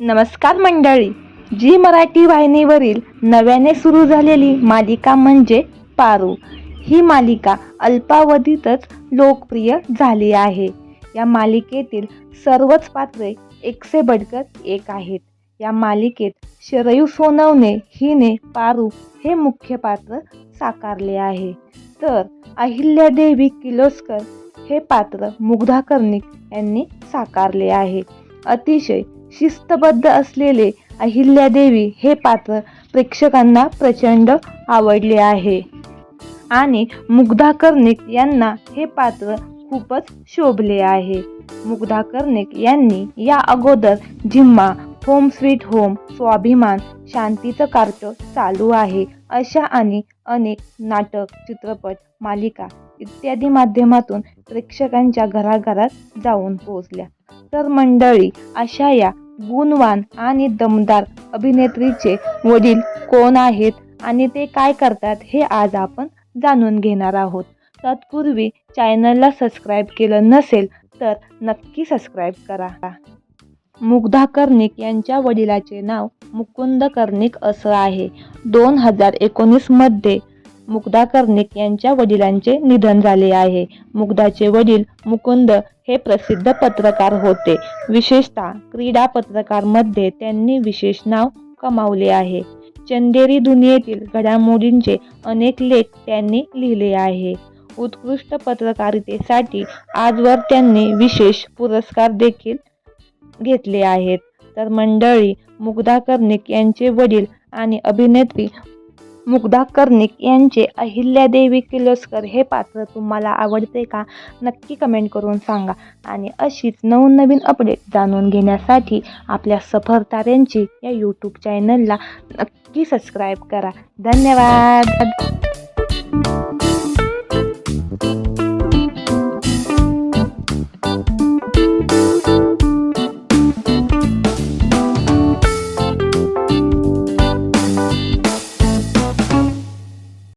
नमस्कार मंडळी. जी मराठी वाहिनीवरील नव्याने सुरू झालेली मालिका म्हणजे पारू. ही मालिका अल्पावधीतच लोकप्रिय झाली आहे. या मालिकेतील सर्वच पात्रे एकसे बडकर एक आहेत. या मालिकेत शरयू सोनवणे हिने पारू हे मुख्य पात्र साकारले आहे. तर अहिल्यादेवी किलोस्कर हे पात्र मुग्धा कर्णिक यांनी साकारले आहे. अतिशय शिस्तबद्ध असलेले अहिल्यादेवी हे पात्र प्रेक्षकांना प्रचंड आवडले आहे. आणि मुग्धा कर्णिक यांना हे पात्र खूपच शोभले आहे. मुग्धा कर्णिक यांनी या अगोदर जिम्मा होम स्वीट होम स्वाभिमान शांतीचं कार्ट चालू आहे. अशा आणि अनेक नाटक चित्रपट मालिका इत्यादी माध्यमातून प्रेक्षकांच्या घराघरात जाऊन पोहोचल्या. तर मंडळी अशा या गुणवान आणि दमदार अभिनेत्रीचे वडील कोण आहेत आणि ते काय करतात हे आज आपण जाणून घेणार आहोत. तत्पूर्वी चॅनलला सबस्क्राईब केलं नसेल तर नक्की सबस्क्राईब करा. मुग्धा कर्णिक यांच्या वडिलाचे नाव मुकुंद कर्णिक असं आहे. दोन हजार एकोणीसमध्ये मुग्धा कर्णिक यांच्या वडिलांचे निधन झाले आहे. मुग्धाचे वडील मुकुंद हे प्रसिद्ध पत्रकार होते. विशेषतः क्रीडा पत्रकारमध्ये त्यांनी विशेष नाव कमावले आहे. चंदेरी दुनियेतील घडामोडींचे अनेक लेख त्यांनी लिहिले आहे. उत्कृष्ट पत्रकारितेसाठी आजवर त्यांनी विशेष पुरस्कार देखील घेतले आहेत. तर मंडळी मुग्धा कर्णिक यांचे वडील आणि अभिनेत्री मुग्धा कर्णिक यांचे अहिल्यादेवी किर्लोस्कर हे पात्र तुम्हाला आवडते का? नक्की कमेंट करून सांगा. आणि अशीच नवनवीन अपडेट जाणून घेण्यासाठी आपल्या सफर ताऱ्यांची या यूट्यूब चॅनलला नक्की सबस्क्राईब करा. धन्यवाद!